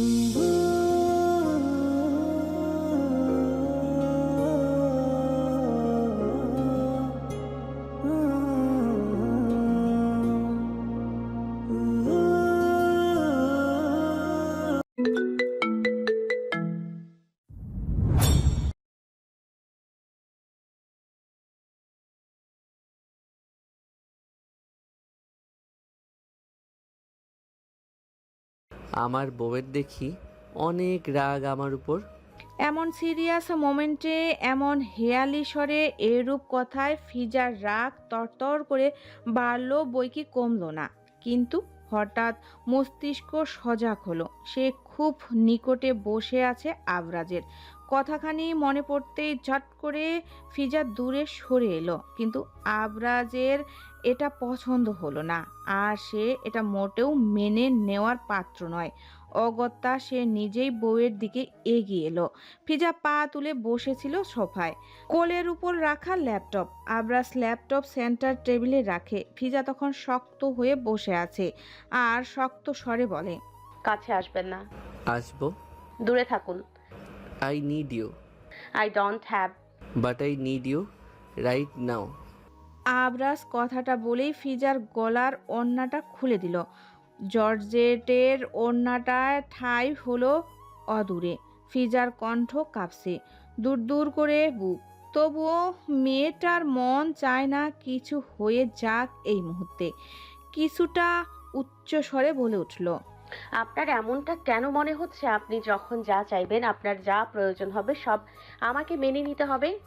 Mm-hmm. আমার বউয়ের দেখি অনেক রাগ আমার উপর। এমন সিরিয়াস মোমেন্টে, এমন হেয়ালি স্বরে এরূপ কথায় ফিজার রাগ তরতর করে বাড়লো, বই কি কমলো না। কিন্তু হঠাৎ মস্তিষ্ক সজাগ হলো। সে খুব নিকটে বসে আছে আবরাজের। কথাখানি মনে পড়তেই ঝট করে ফিজা দূরে সরে এলো। কিন্তু আবরাজের এটা পছন্দ হলো না। আর সে এটা মোটেও মেনে নেওয়ার পাত্র নয়। অগত্যা সে নিজেই বউয়ের দিকে এগিয়ে এলো। ফিজা পা তুলে বসেছিল সোফায়। কোলের উপর রাখা ল্যাপটপ। আবরাস ল্যাপটপ সেন্টার টেবিলে রাখে। ফিজা তখন শক্ত হয়ে বসে আছে। আর শক্ত স্বরে বলে কাছে আসবেন না। আসব? দূরে থাকুন। I need you I don't have but I need you right now Abras কথাটা বলেই ফিজার গলার ওড়নাটা খুলে দিল। জর্জেটের ওড়নাটা ঠাই হলো অদূরে। ফিজার কণ্ঠ কাঁপছে। দূর দূর করে বুক। তবুও মেয়েটার মন চায় না কিছু হয়ে যাক এই মুহূর্তে। কিছুটা উচ্চস্বরে বলে উঠল। আপনার এমনটা কেন মনে হচ্ছে? আপনি যখন যা চাইবেন, আপনার যা প্রয়োজন হবে, সব আমাকে মেনে নিতে হবে।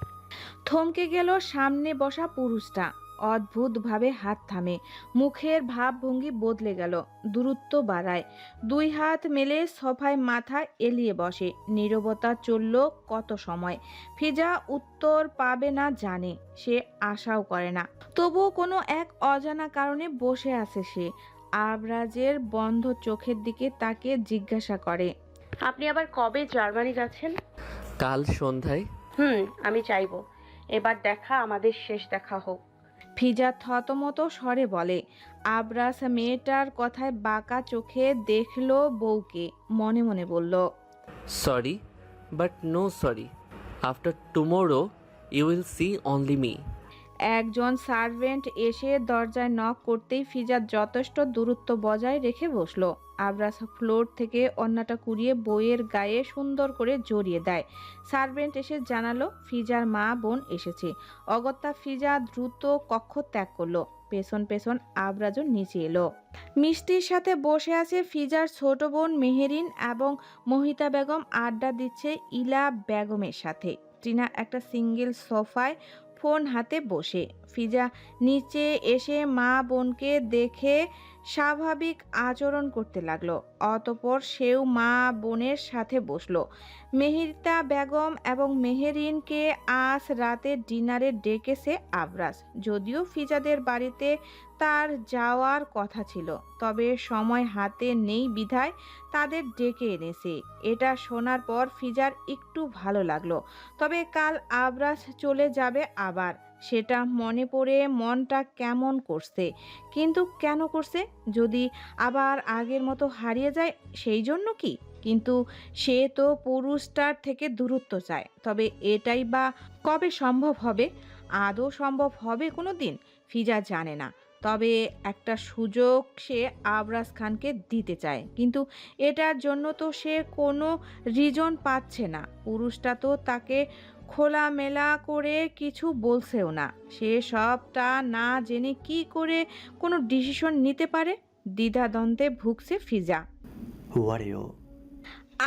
থমকে গেল সামনে বসা পুরুষটা। অদ্ভুতভাবে হাত থামে। মুখের ভাবভঙ্গি বদলে গেল, দূরত্ব বাড়ায়। দুই হাত মেলে সফায় মাথা এলিয়ে বসে। নীরবতা চলল কত সময়? ফিজা উত্তর পাবে না জানে, সে আশাও করে না। তবুও কোনো এক অজানা কারণে বসে আছে সে। আবরাজের বন্ধ চোখের দিকে তাকে জিজ্ঞাসা করে। আপনি আবার কবে জার্মানি যাচ্ছেন? কাল সন্ধ্যায়। হুম আমি চাইব। এবার দেখা আমাদের শেষ দেখা হোক। ফিজা থতমত স্বরে বলে আবরাস মেয়েটার কথায় বাঁকা চোখে দেখল বউকে মনে মনে বলল sorry but no sorry after tomorrow you will see only me একজন সার্ভেন্ট এসে দরজায় নক করতেই ফিজা যথেষ্ট দূরত্ব বজায় রেখে বসল। আবরাস ফ্লোর থেকে অন্যটা কুড়িয়ে বইয়ের গায়ে সুন্দর করে জড়িয়ে দেয়। সার্ভেন্ট এসে জানালো, ফিজার মা বোন এসেছে। অগত্যা ফিজা দ্রুত কক্ষ ত্যাগ করল। পেছন পেছন আবরাজও নিচে এলো। মিষ্টির সাথে বসে আছে ফিজার ছোট বোন মেহেরিন এবং মহিতা বেগম আড্ডা দিচ্ছে ইলা বেগমের সাথে। টিনা একটা সিঙ্গেল সোফায় ফোন হাতে বসে। ফিজা নিচে এসে মা বোনকে দেখে স্বাভাবিক আচরণ করতে লাগল। অতপর সেও মা বোনের সাথে বসল। মেহেরিতা বেগম এবং মেহেরিনকে আজ রাতে ডিনারে ডেকেছে আবরাজ যদিও ফিজাদের বাড়িতে তার যাওয়ার কথা ছিল, তবে সময় হাতে নেই বিধায় তাদের ডেকে এনেছে। এটা শোনার পর ফিজার একটু ভালো লাগল, তবে কাল আবরাজ চলে যাবে আবার। সেটা মনে পড়ে মনটা কেমন করছে? কিন্তু কেন করছে? যদি আবার আগের মতো হারিয়ে যায়, সেই জন্য কি? কিন্তু সে তো পুরুষটার থেকে দূরত্ব চায়। তবে এটাই বা কবে সম্ভব হবে? আদৌ সম্ভব হবে কোনো দিন ফিজা জানে না। তবে একটা সুযোগ সে আবরাজ খানকে দিতে চায়। কিন্তু এটার জন্য তো সে কোনো রিজন পাচ্ছে না। পুরুষটা তো তাকে খোলামেলা করে কিছু বলছেও না। সে সবটা না জেনে কি করে কোনো ডিসিশন নিতে পারে? দ্বিধাদ্বন্দ্বে ভুগছে ফিজা। হু আর ইউ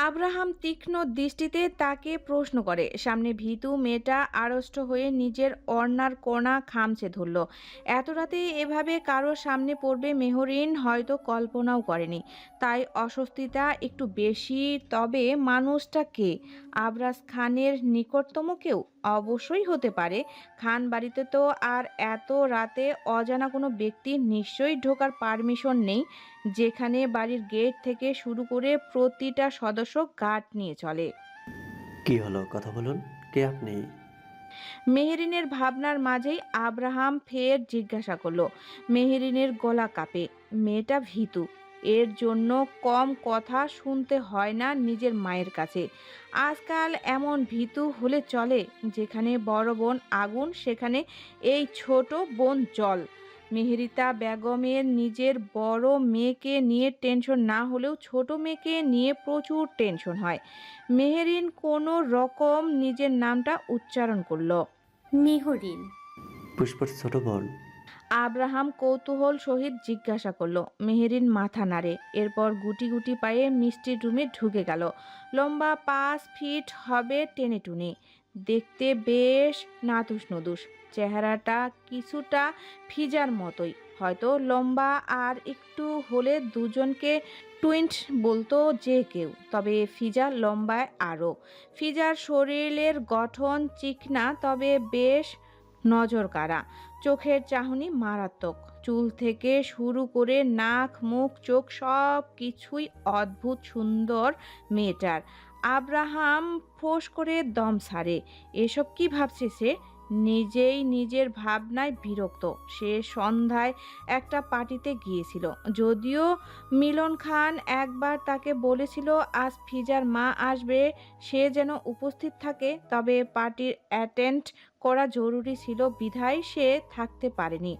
আব্রাহাম তীক্ষ্ণ দৃষ্টিতে তাকে প্রশ্ন করে। সামনে ভীতু মেয়েটা আড়ষ্ট হয়ে নিজের অর্ণার কোণা খামছে ধরল। এত রাতে এভাবে কারও সামনে পড়বে মেহরিন হয়তো কল্পনাও করেনি। তাই অস্বস্তিটা একটু বেশি, তবে মানুষটা কে? আবরাজ খানের নিকটতম কেউ? অবশ্যই হতে পারে। খান বাড়িতে তো আর এত রাতে অজানা কোনো ব্যক্তির নিশ্চয়ই ঢোকার পারমিশন নেই। যেখানে বাড়ির গেট থেকে শুরু করে প্রতিটা সদস্য গার্ড নিয়ে চলে। কি হলো? কথা বলুন। কে আপনি? মেহেরিনের ভাবনার মাঝেই আব্রাহাম ফের জিজ্ঞাসা করল। মেহেরিনের গলা কাঁপে। মেয়েটা ভীতু। এর জন্য কম কথা শুনতে হয় না নিজের মায়ের কাছে। আজকাল এমন ভীতু হলে চলে যেখানে বড় বোন আগুন সেখানে এই ছোট বোন জল। মেহেরিতা বেগমের নিজের বড় মেয়েকে নিয়ে টেনশন না হলেও ছোট মেয়েকে নিয়ে প্রচুর টেনশন হয়। মেহেরিন কোনো রকম নিজের নামটা উচ্চারণ করল। মেহরিন। পুষ্পর ছোট বোন আব্রাহাম কৌতূহল সহিত জিজ্ঞাসা করল, মেহেরিন মাথা নাড়ে, এরপর গুটি গুটি পায়ে মিষ্টির রুমে ঢুকে গেল। লম্বা পাঁচ ফিট হবে টেনে টুনে। দেখতে বেশ নাতুস নদুস চেহারাটা কিছুটা ফিজার মতোই। হয়তো লম্বা আর একটু হলে দুজনকে টুইন্ট বলতো যে কেউ, তবে ফিজা লম্বায় আরও। ফিজার শরীরের গঠন চিকনা, তবে বেশ নজর কাড়া চোখের চাহনি মারাত্মক। চুল থেকে শুরু করে নাক, মুখ, চোখ সব কিছুই অদ্ভুত সুন্দর মেয়েটার। আব্রাহাম ফোঁস করে দম সারে এসব কি ভাবছে সে? নিজেই নিজের ভাবনায় বিরক্ত। সে সন্ধ্যায় একটা পার্টিতে গিয়েছিল। যদিও মিলন খান একবার তাকে বলেছিল, আজ ফিজার মা আসবে, সে যেন উপস্থিত থাকে। তবে পার্টির অ্যাটেন্ড করা জরুরি ছিল, বিধায় সে থাকতে পারেনি।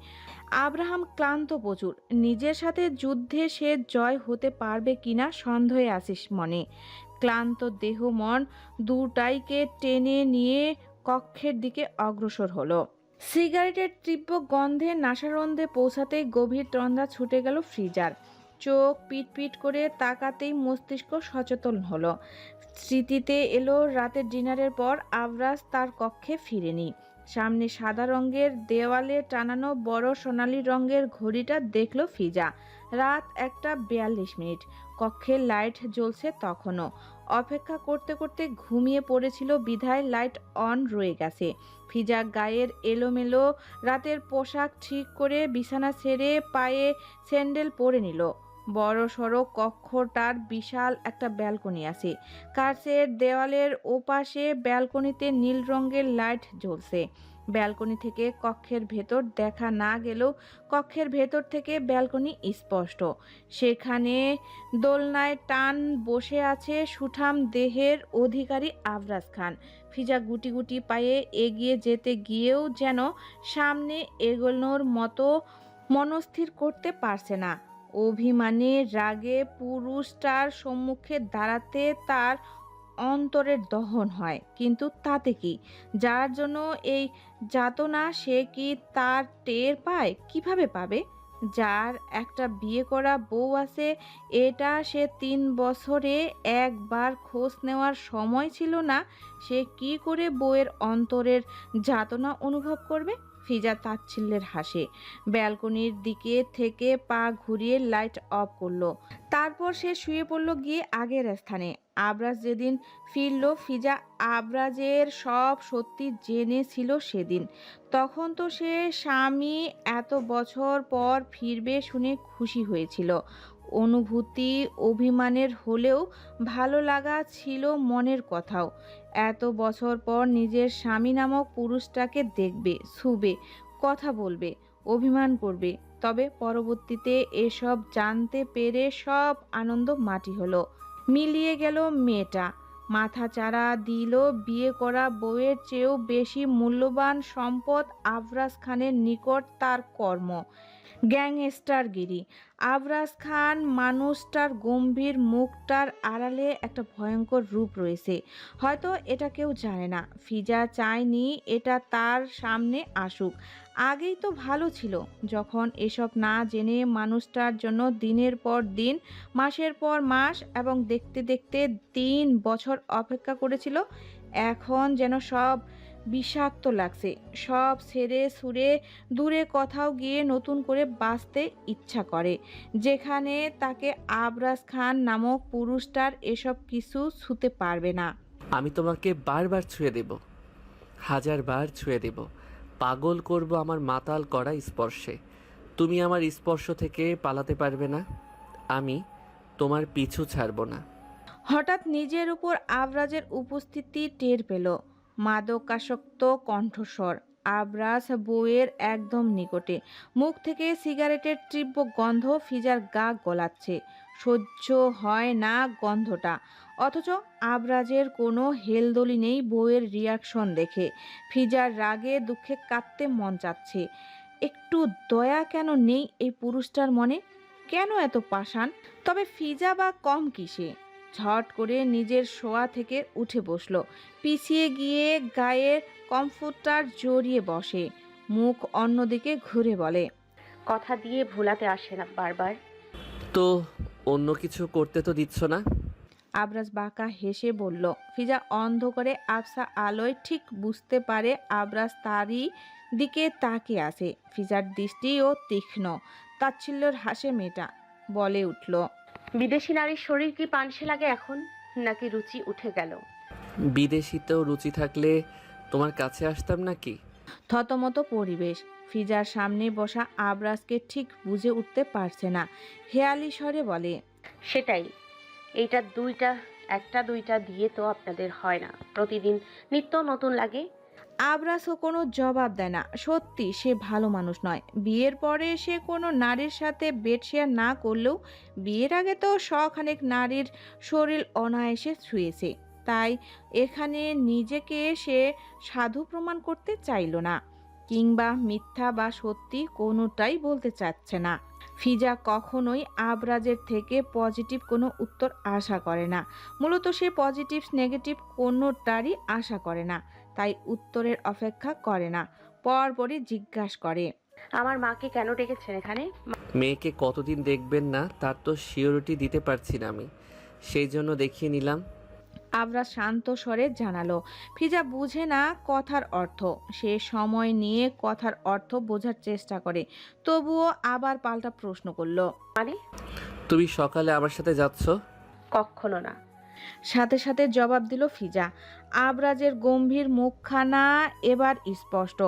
আব্রাহাম ক্লান্ত প্রচুর। নিজের সাথে যুদ্ধে সে জয় হতে পারবে কিনা সন্দেহে আসিস মনে। ক্লান্ত দেহ মন দুটাইকে টেনে নিয়ে কক্ষের দিকে অগ্রসর হলো। সিগারেটের তীব্র গন্ধে নাসারন্ধে পৌঁছাতেই গভীর তন্দ্রা ছুটে গেল ফ্রিজার। চোখ পিট পিট করে তাকাতেই মস্তিষ্ক সচেতন হলো। স্মৃতিতে এলো রাতের ডিনারের পর আবরাজ তার কক্ষে ফিরেনি। সামনে সাদা রঙের দেওয়ালে টানানো বড় সোনালী রঙের ঘড়িটা দেখল ফিজা। রাত একটা বিয়াল্লিশ মিনিট। কক্ষের লাইট জ্বলছে তখনও। অপেক্ষা করতে করতে ঘুমিয়ে পড়েছিল বিধায় লাইট অন রয়ে গেছে। ফিজা গায়ের এলোমেলো, রাতের পোশাক ঠিক করে বিছানা ছেড়ে পায়ে স্যান্ডেল পরে নিল। বড় সড়ো কক্ষটার বিশাল একটা ব্যালকনি আছে। কাছের দেওয়ালের ওপাশে ব্যালকনিতে নীল রঙের লাইট জ্বলছে। ব্যালকনি থেকে কক্ষের ভেতর দেখা না গেলেও কক্ষের ভেতর থেকে ব্যালকনি স্পষ্ট। সেখানে দোলনায় টান বসে আছে সুঠাম দেহের অধিকারী আবরাজ খান। ফিজা গুটি গুটি পায়ে এগিয়ে যেতে গিয়েও যেন সামনে এগোনোর মতো মনস্থির করতে পারছে না। অভিমানে রাগে পুরুষটার সম্মুখে দাঁড়াতে তার অন্তরের দহন হয়। কিন্তু তাতে কি? যার জন্য এই যাতনা সে কি তার টের পায়? কীভাবে পাবে? যার একটা বিয়ে করা বউ আছে, এটা সে তিন বছরে একবার খোঁজ নেওয়ার সময় ছিল না, সে কি করে বউয়ের অন্তরের যাতনা অনুভব করবে? ফিজা তাচ্ছিল্যের হাসে। ব্যালকনির দিকে থেকে পা ঘুরিয়ে লাইট অফ করল। তারপর সে শুয়ে পড়ল গিয়ে আগের স্থানে। আবরাজ যেদিন ফিরল, ফিজা আবরাজের সব সত্যি জেনেছিল সেদিন। তখন তো সে স্বামী এত বছর পর ফিরবে শুনে খুশি হয়েছিল। অনুভূতি অভিমানের হলেও ভালো লাগা ছিল মনের কথাও। এত বছর পর নিজের স্বামী নামক পুরুষটাকে দেখবে, ছুবে, কথা বলবে, অভিমান করবে। তবে পরবর্তীতে এসব জানতে পেরে সব আনন্দ মাটি হলো। মিলিয়ে গেল মেয়েটা। মাথা চারা দিল বিয়ে করা বউয়ের চেয়েও বেশি মূল্যবান সম্পদ আবরাজ খানের নিকট তার কর্ম। গ্যাংস্টারগিরি। আবরাজ খান মানুষটার গম্ভীর মুখটার আড়ালে একটা ভয়ঙ্কর রূপ রয়েছে। হয়তো এটা কেউ জানে না। ফিজা চায়নি এটা তার সামনে আসুক। আগেই তো ভালো ছিল। যখন এসব না জেনে মানুষটার জন্য দিনের পর দিন, মাসের পর মাস এবং দেখতে দেখতে তিন বছর অপেক্ষা করেছিল, এখন যেন সব বিষাক্ত লাগছে। সব ছেড়ে সুরে দূরে কোথাও গিয়ে নতুন করে বাঁচতে ইচ্ছা করে। যেখানে তাকে আবরাজ খান নামক পুরুষটার এসব কিছু ছুতে পারবে না। আমি তোমাকে বারবার ছুঁয়ে দেব হাজার বার ছুঁয়ে দেব। পাগল করব আমার মাতাল করা স্পর্শে। তুমি আমার স্পর্শ থেকে পালাতে পারবে না। আমি তোমার পিছু ছাড়ব না। হঠাৎ নিজের উপর আবরাজের উপস্থিতি টের পেল। মাদকাসক্ত কণ্ঠস্বর। আবরাস বউয়ের একদম নিকটে। মুখ থেকে সিগারেটের তীব্র গন্ধ ফিজার গা গলাচ্ছে। সহ্য হয় না গন্ধটা। অথচ আবরাজের কোনো হেলদোলি নেই বউয়ের রিয়াকশন দেখে। ফিজার রাগে, দুঃখে কাঁদতে মন চাচ্ছে। একটু দয়া কেন নেই এই পুরুষটার মনে? কেন এত পাষাণ? তবে ফিজা বা কম কিসে? ঝট করে নিজের শোয়া থেকে উঠে বসল। পিছিয়ে গিয়ে গায়ের কমফোর্টার জড়িয়ে বসে মুখ অন্যদিকে ঘুরে বলে কথা দিয়ে ভোলাতে আসে না বারবার। তো অন্য কিছু করতে তো দিচ্ছ না? আবরাজ বাঁকা হেসে বলল ফিজা অন্ধকারে আবসা আলোয় ঠিক বুঝতে পারে আবরাজ তারই দিকে তাকিয়ে আছে। ফিজার দৃষ্টিও তীক্ষ্ণ তাচ্ছিল্যর হাসে মেয়েটা বলে উঠল বিদেশি নারীর শরীর কি পানসে লাগে এখন? নাকি রুচি উঠে গেল? বিদেশিতেও রুচি থাকলে তোমার কাছে আসতাম নাকি? থতমত পরিবেশ। ফিজার সামনে বসা আবরাজকে ঠিক বুঝে উঠতে পারছে না। হেয়ালি স্বরে বলে সেটাই। এইটা দুইটা একটা দুইটা দিয়ে তো আপনাদের হয় না। প্রতিদিন নিত্য নতুন লাগে। আবরাজও কোনো জবাব দেয় না। সত্যি সে ভালো মানুষ নয়। বিয়ের পরে সে কোনো নারীর সাথে বেড শেয়ার না করলেও বিয়ের আগে তো শখানেক নারীর শরীর অনায়াসে ছুঁয়েছে। তাই এখানে নিজেকে সে সাধু প্রমাণ করতে চাইল না কিংবা মিথ্যা বা সত্যি কোনোটাই বলতে চাচ্ছে না। ফিজা কখনোই আবরাজের থেকে পজিটিভ কোনো উত্তর আশা করে না। মূলত সে পজিটিভ নেগেটিভ কোনোটারই আশা করে না তাই উত্তরের অপেক্ষা করে না পরপরই জিজ্ঞাসা করে। আমার মাকে কেন ডেকেছেন এখানে? মেয়েকে কতদিন দেখবেন না তার তো শিওরিটি দিতে পারছি না আমি। সেই জন্য দেখিয়ে নিলাম। আবরা শান্ত স্বরে জানালো ফিজা বুঝে না কথার অর্থ। সে সময় নিয়ে কথার অর্থ বোঝার চেষ্টা করে। তবুও আবার পাল্টা প্রশ্ন করল মানে? তুমি সকালে আমার সাথে যাচ্ছ? কখনো না। সাথে সাথে জবাব দিল ফিজা আবরাজের গম্ভীর মুখখানা এবার স্পষ্ট।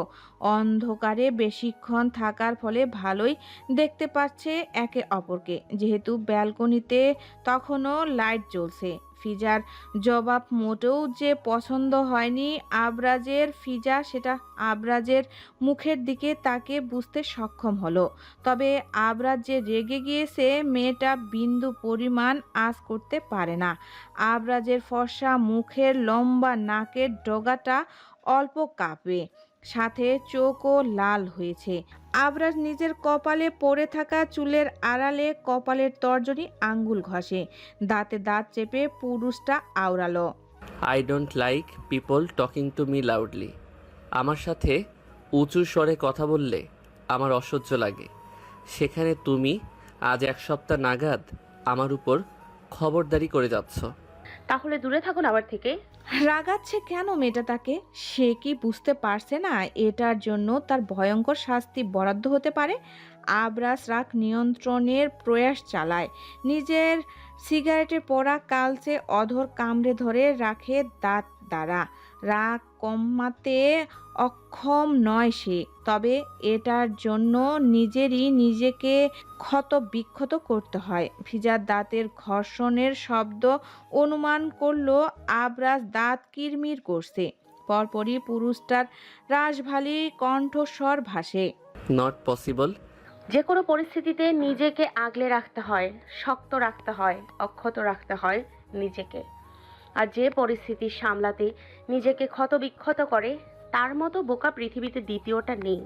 অন্ধকারে বেশিক্ষণ থাকার ফলে ভালোই দেখতে পাচ্ছে একে অপরকে। যেহেতু ব্যালকনিতে তখনও লাইট জ্বলছে। ফিজার জবাব মোটেও যে পছন্দ হয়নি আবরাজের ফিজা সেটা আবরাজের মুখের দিকে তাকে বুঝতে সক্ষম হলো। তবে আবরাজ যে রেগে গিয়েছে, মেয়েটা বিন্দু পরিমাণ আজ করতে পারে না। আবরাজের ফর্সা মুখের লম্বা নাকের ডগাটা অল্প কাঁপে। সাথে চোখও লাল হয়েছে। আবরাজ নিজের কপালে পড়ে থাকা চুলের আড়ালে কপালের তর্জনী আঙ্গুল ঘষে। দাঁতে দাঁত চেপে পুরুষটা আওড়ালো। I don't like people talking to me loudly আমার সাথে উঁচু স্বরে কথা বললে আমার অসহ্য লাগে। সেখানে তুমি আজ এক সপ্তাহ নাগাদ আমার উপর খবরদারি করে যাচ্ছ। তাহলে দূরে থাকুন আমার থেকে। রাগাচ্ছে কেন মেয়েটা তাকে? সে কি বুঝতে পারছে না এটার জন্য তার ভয়ঙ্কর শাস্তি বরাদ্দ হতে পারে? আবরাস রাগ নিয়ন্ত্রণের প্রয়াস চালায়। নিজের সিগারেটে পড়া কালচে অধর কামড়ে ধরে রাখে দাঁত দ্বারা। রাগ কমাতে অক্ষম নয় সে তবে এটার জন্য নিজেরই নিজেকে ক্ষত বিক্ষত করতে হয়। ভিজার দাঁতের ঘর্ষণের শব্দ অনুমান করল আবরাজ দাঁত কিরমির করছে। পরপরই পুরুষটার রাজভালি কণ্ঠস্বর ভাসে। নট পসিবল যে কোনো পরিস্থিতিতে নিজেকে আগলে রাখতে হয় শক্ত রাখতে হয় অক্ষত রাখতে হয় নিজেকে। আর যে পরিস্থিতি সামলাতে নিজেকে ক্ষত বিক্ষত করে তার মতো বোকা পৃথিবীতে দ্বিতীয়টা নেই।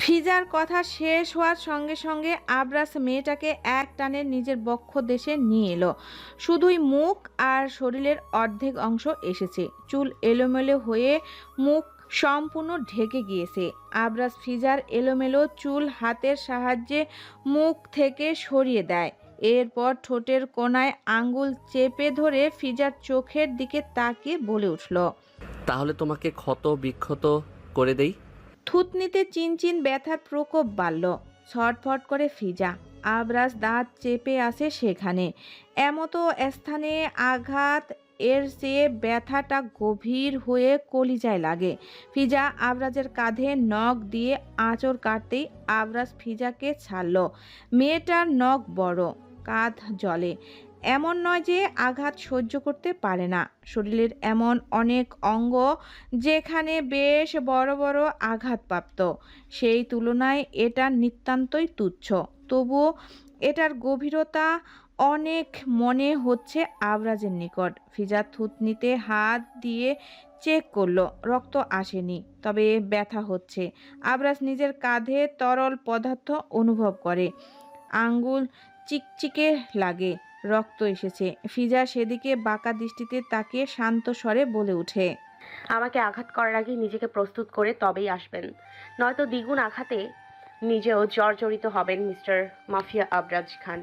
ফিজার কথা শেষ হওয়ার সঙ্গে সঙ্গে আবরাস মেয়েটাকে এক টানে নিজের বক্ষ দেশে নিয়ে এলো। শুধুই মুখ আর শরীরের অর্ধেক অংশ এসেছে। চুল এলোমেলো হয়ে মুখ সম্পূর্ণ ঢেকে গিয়েছে। আবরাস ফিজার এলোমেলো চুল হাতের সাহায্যে মুখ থেকে সরিয়ে দেয়। এরপর ঠোঁটের কোনায় আঙ্গুল চেপে ধরে ফিজার চোখের দিকে তাকিয়ে বলে উঠল তাহলে তোমাকে ক্ষত বিক্ষত করে দেই? থুতনিতে চিনচিন ব্যথার প্রকোপ বাড়ল। ছটফট করে ফিজা আবরাজ দাঁত চেপে আসে সেখানে। এমতো স্থানে আঘাত এর চেয়ে ব্যথাটা গভীর হয়ে কলিজায় লাগে। ফিজা আবরাজের কাঁধে নখ দিয়ে আঁচড় কাটতেই আবরাজ ফিজাকে ছাড়ল। মেয়েটার নখ বড়, কাঁধ জলে। এমন নয় যে আঘাত সহ্য করতে পারে না। শরীরের এমন অনেক অঙ্গ যেখানে বেশ বড় বড় আঘাতপ্রাপ্ত। সেই তুলনায় এটা নিতান্তই তুচ্ছ। তবুও এটার গভীরতা অনেক মনে হচ্ছে আবরাজের নিকট। ফিজা থুতনিতে হাত দিয়ে চেক করল, রক্ত আসেনি, তবে ব্যথা হচ্ছে। আবরাজ নিজের কাঁধে তরল পদার্থ অনুভব করে। আঙ্গুল চিকচিকে লাগে। রক্ত এসেছে। ফিজা সেদিকে বাঁকা দৃষ্টিতে তাকিয়ে শান্ত স্বরে বলে উঠে আমাকে আঘাত করার আগে নিজেকে প্রস্তুত করে তবেই আসবেন। নয়তো দ্বিগুণ আঘাতে নিজেও জর্জরিত হবেন মিস্টার মাফিয়া আবরাজ খান।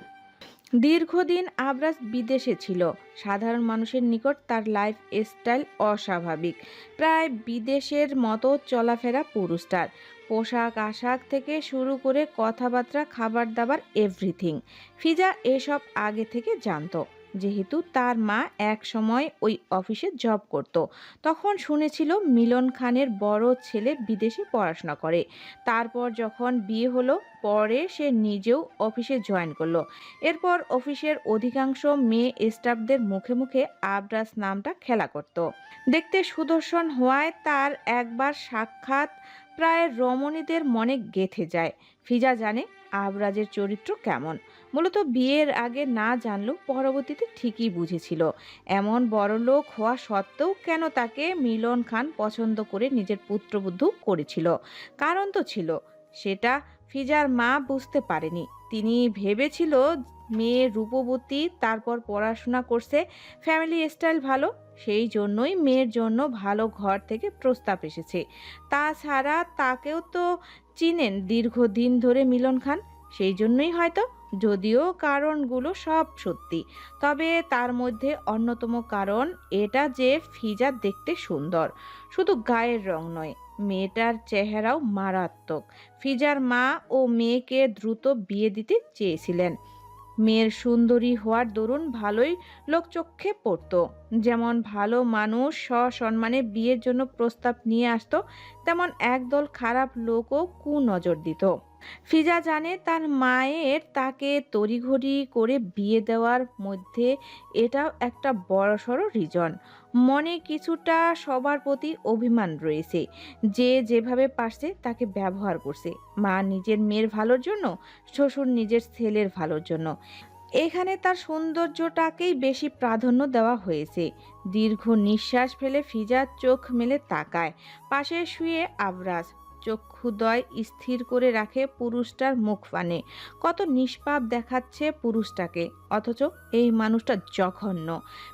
দীর্ঘদিন আবরাজ বিদেশে ছিল। সাধারণ মানুষের নিকট তার লাইফ স্টাইল অস্বাভাবিক। প্রায় বিদেশের মতো চলাফেরা পুরুষটার। পোশাক আশাক থেকে শুরু করে কথাবার্তা, খাবার দাবার এভরিথিং ফিজা এসব আগে থেকে জানতো। যেহেতু তার মা এক সময় ওই অফিসে জব করত। তখন শুনেছিল মিলন খানের বড় ছেলে বিদেশে পড়াশোনা করে। তারপর যখন বিয়ে হলো, পরে সে নিজেও অফিসে জয়েন করল। এরপর অফিসের অধিকাংশ মেয়ে স্টাফদের মুখে মুখে আবরাজ নামটা খেলা করত। দেখতে সুদর্শন হওয়ায় তার একবার সাক্ষাৎ প্রায় রমণীদের মনে গেথে যায়। ফিজা জানে আবরাজের চরিত্র কেমন। মূলত বিয়ের আগে না জানলেও পরবর্তীতে ঠিকই বুঝেছিল। এমন বড় লোক হওয়া সত্ত্বেও কেন তাকে মিলন খান পছন্দ করে নিজের পুত্রবধূ করেছিল? কারণ তো ছিল। সেটা ফিজার মা বুঝতে পারেনি। তিনি ভেবেছিল মেয়ে রূপবতী, তারপর পড়াশোনা করছে, ফ্যামিলি স্টাইল ভালো, সেই জন্যই মেয়ের জন্য ভালো ঘর থেকে প্রস্তাব এসেছে। তাছাড়া তাকেও তো চিনেন দীর্ঘদিন ধরে মিলন খান, সেই জন্যই হয়তো যদিও কারণগুলো সব সত্যি, তবে তার মধ্যে অন্যতম কারণ এটা যে ফিজা দেখতে সুন্দর, শুধু গায়ের রং নয়, মেয়েটার চেহারাও মারাত্মক। ফিজার মা ও মেয়েকে দ্রুত বিয়ে দিতে চেয়েছিলেন। মেয়ের সুন্দরী হওয়ার দরুন ভালোই লোকচক্ষে পড়ত। যেমন ভালো মানুষ, সসম্মানে বিয়ের জন্য প্রস্তাব নিয়ে আসতো, তেমন একদল খারাপ লোকও কুনজর দিত। ফিজা জানে তার মায়ের তাকে তড়িঘড়ি করে বিয়ে দেওয়ার মধ্যে এটাও একটা বড়সড় রিজন। মনে কিছুটা সবার প্রতি অভিমান রয়েছে। যে যেভাবে পারছে তাকে ব্যবহার করছে। মা নিজের মেয়ের ভালোর জন্য, শ্বশুর নিজের ছেলের ভালোর জন্য। এখানে তার সৌন্দর্যটাকেই বেশি প্রাধান্য দেওয়া হয়েছে। দীর্ঘ নিঃশ্বাস ফেলে ফিজার চোখ মেলে তাকায়। পাশে শুয়ে আবরাজ চক্ষুদয় স্থির করে রাখে পুরুষটার মুখ পানে। কত নিষ্পাপ দেখাচ্ছে পুরুষটাকে, অথচ এই মানুষটা জঘন্য।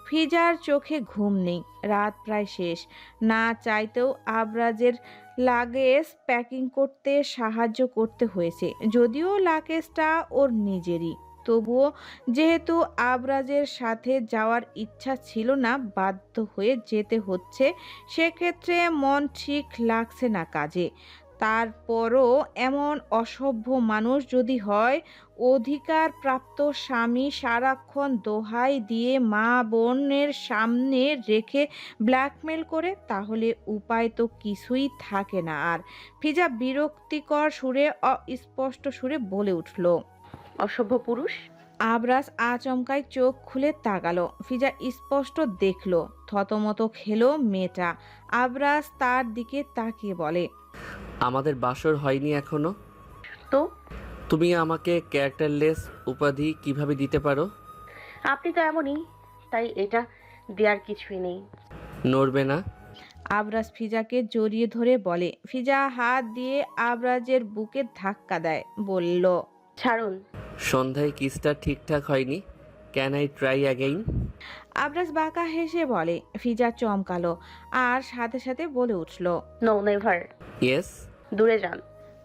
ফিজার চোখে ঘুম নেই, রাত প্রায় শেষ। না চাইতেও আবরাজের লাগেজ প্যাকিং করতে সাহায্য করতে হয়েছে, যদিও লাগেজটা ওর নিজেরই। তবুও যেহেতু আবরাজের সাথে যাওয়ার ইচ্ছা ছিল না, বাধ্য হয়ে যেতে হচ্ছে, সেক্ষেত্রে মন ঠিক লাগছে না কাজে। তারপরও এমন অসভ্য মানুষ যদি হয় অধিকার প্রাপ্ত স্বামী সারাক্ষণ দোহাই দিয়ে মা বোনের সামনে রেখে ব্ল্যাকমেল করে, তাহলে উপায় তো কিছুই থাকে না। আর ফিজা বিরক্তিকর সুরে, অস্পষ্ট সুরে বলে উঠল অসভ্য পুরুষ? আবরাজ আচমকায় চোখ খুলে তাকালো। ফিজা স্পষ্ট দেখল থতমত খেলো মেয়েটা। আবরাজ তার দিকে তাকিয়ে বলে আমাদের বাসর হয়নি এখনও? তো? তুমি আমাকে ক্যারেক্টারলেস উপাধি কীভাবে দিতে পারো? আপনি তো এমনই তাই এটা দেওয়ার কিছুই নেই। নড়বে না? আবরাজ ফিজাকে জড়িয়ে ধরে বলে ফিজা হাত দিয়ে আবরাজের বুকে ধাক্কা দেয় বলল ছাড়ুন সন্ধ্যায় কিসটা ঠিকঠাক হয়নি? Can I try again Abraz বাঁকা হেসে বলে ফিজা চমকালো আর সাথে সাথে বলে উঠল নো নেভার ইয়েস দূরে যান।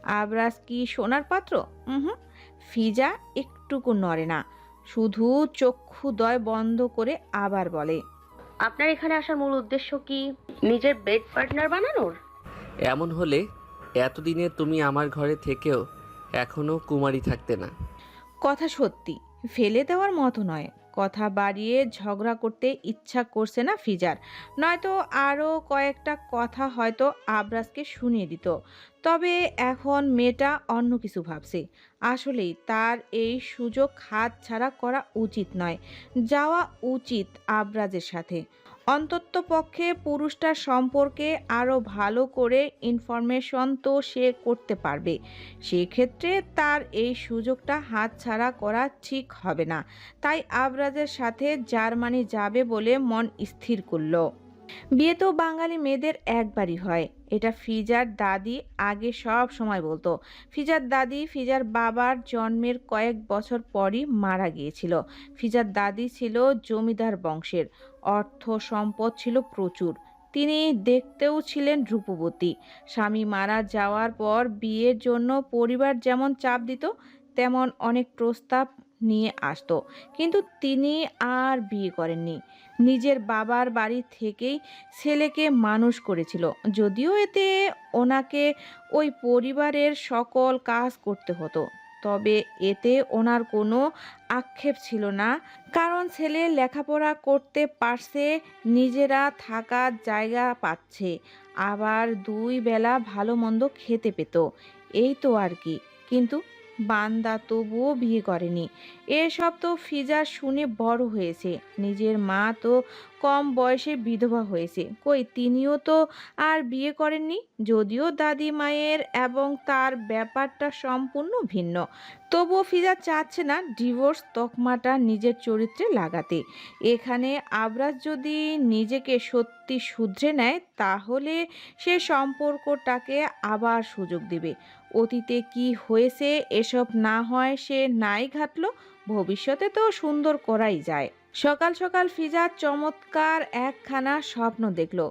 আবরাজ কি সোনার পাত্র? হুম ফিজা একটুকু নড়ে না শুধু চক্ষুদয় বন্ধ করে আবার বলে আপনার এখানে আসার মূল উদ্দেশ্য কি? নিজের বেড পার্টনার বানানোর? এমন হলে এতদিনে তুমি আমার ঘরে থেকেও এখনও কুমারী থাকতে না। কথা সত্যি। ফেলে দেওয়ার মতো নয়। কথা বাড়িয়ে ঝগড়া করতে ইচ্ছা করছে না ফিজার। নয়তো আরও কয়েকটা কথা হয়তো আবরাজকে শুনিয়ে দিত। তবে এখন মেয়েটা অন্য কিছু ভাবছে। আসলেই তার এই সুযোগ হাত ছাড়া করা উচিত নয়। যাওয়া উচিত আবরাজের সাথে। অন্তত পক্ষে পুরুষটার সম্পর্কে আরও ভালো করে ইনফরমেশন তো সে করতে পারবে। সেক্ষেত্রে তার এই সুযোগটা হাতছাড়া করা ঠিক হবে না। তাই আবরাজের সাথে জার্মানি যাবে বলে মন স্থির করল। বিয়ে তো বাঙালি মেয়েদের একবারই হয়। এটা ফিজার দাদি আগে সব সময় বলতো। ফিজার দাদি ফিজার বাবার জন্মের কয়েক বছর পরই মারা গিয়েছিল। ফিজার দাদি ছিল জমিদার বংশের। অর্থ সম্পদ ছিল প্রচুর। তিনি দেখতেও ছিলেন রূপবতী। স্বামী মারা যাওয়ার পর বিয়ের জন্য পরিবার যেমন চাপ দিত, তেমন অনেক প্রস্তাব নিয়ে আসতো। কিন্তু তিনি আর বিয়ে করেননি। নিজের বাবার বাড়ি থেকেই ছেলেকে মানুষ করেছিল। যদিও এতে ওনাকে ওই পরিবারের সকল কাজ করতে হতো। তবে এতে ওনার কোনো আক্ষেপ ছিল না। কারণ ছেলে লেখাপড়া করতে পারছে, নিজেরা থাকার জায়গা পাচ্ছে। আবার দুই বেলা ভালো মন্দ খেতে পেত। এই তো আর কি। কিন্তু বান্দা তবুও বিয়ে করেনি। এসব তো ফিজা শুনে বড় হয়েছে। নিজের মা তো কম বয়সে বিধবা হয়েছে। কই, তিনিও তো আর বিয়ে করেননি? যদিও দাদি মায়ের এবং তার ব্যাপারটা সম্পূর্ণ ভিন্ন। তবুও ফিজা চাচ্ছে না ডিভোর্স তকমাটা নিজের চরিত্রে লাগাতে। এখানে আবরাজ যদি নিজেকে সত্যি শুধরে নেয়, তাহলে সে সম্পর্কটাকে আবার সুযোগ দেবে। অতীতে কি হয়েছে, এসব না হয় সে নাই ঘাটলো? ভবিষ্যতে তো সুন্দর করাই যায়। সকাল সকাল ফিজা চমৎকার একখানা স্বপ্ন দেখল।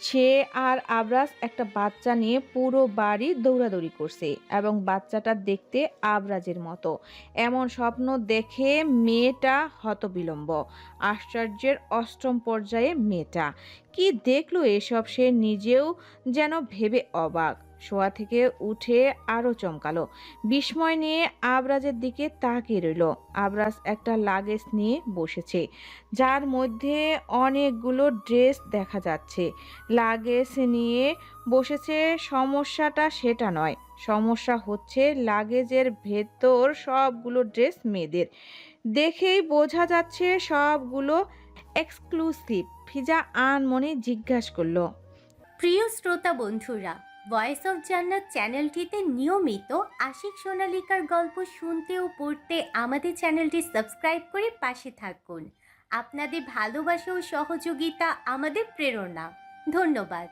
সে আর আবরাজ একটা বাচ্চা নিয়ে পুরো বাড়ি দৌড়াদৌড়ি করছে এবং বাচ্চাটা দেখতে আবরাজের মতো। এমন স্বপ্ন দেখে মেয়েটা হতবিলম্ব। আশ্চর্যের অষ্টম পর্যায়ে মেয়েটা। কি দেখল এসব সে নিজেও যেন ভেবে অবাক। শোয়া থেকে উঠে আরও চমকালো। বিস্ময় নিয়ে আবরাজের দিকে তাকিয়ে রইল। আবরাজ একটা লাগেজ নিয়ে বসেছে, যার মধ্যে অনেকগুলো ড্রেস দেখা যাচ্ছে। লাগেজ নিয়ে বসেছে, সমস্যাটা সেটা নয়। সমস্যা হচ্ছে লাগেজের ভেতর সবগুলো ড্রেস মেয়েদের। দেখেই বোঝা যাচ্ছে সবগুলো এক্সক্লুসিভ ফিজা আনমনে জিজ্ঞাসা করল, প্রিয় শ্রোতা বন্ধুরা ভয়েস অফ জান্নাত চ্যানেলটিতে নিয়মিত আশিক সোনালিকার গল্প শুনতে ও পড়তে আমাদের চ্যানেলটি সাবস্ক্রাইব করে পাশে থাকুন। আপনাদের ভালোবাসা ও সহযোগিতা আমাদের প্রেরণা। ধন্যবাদ।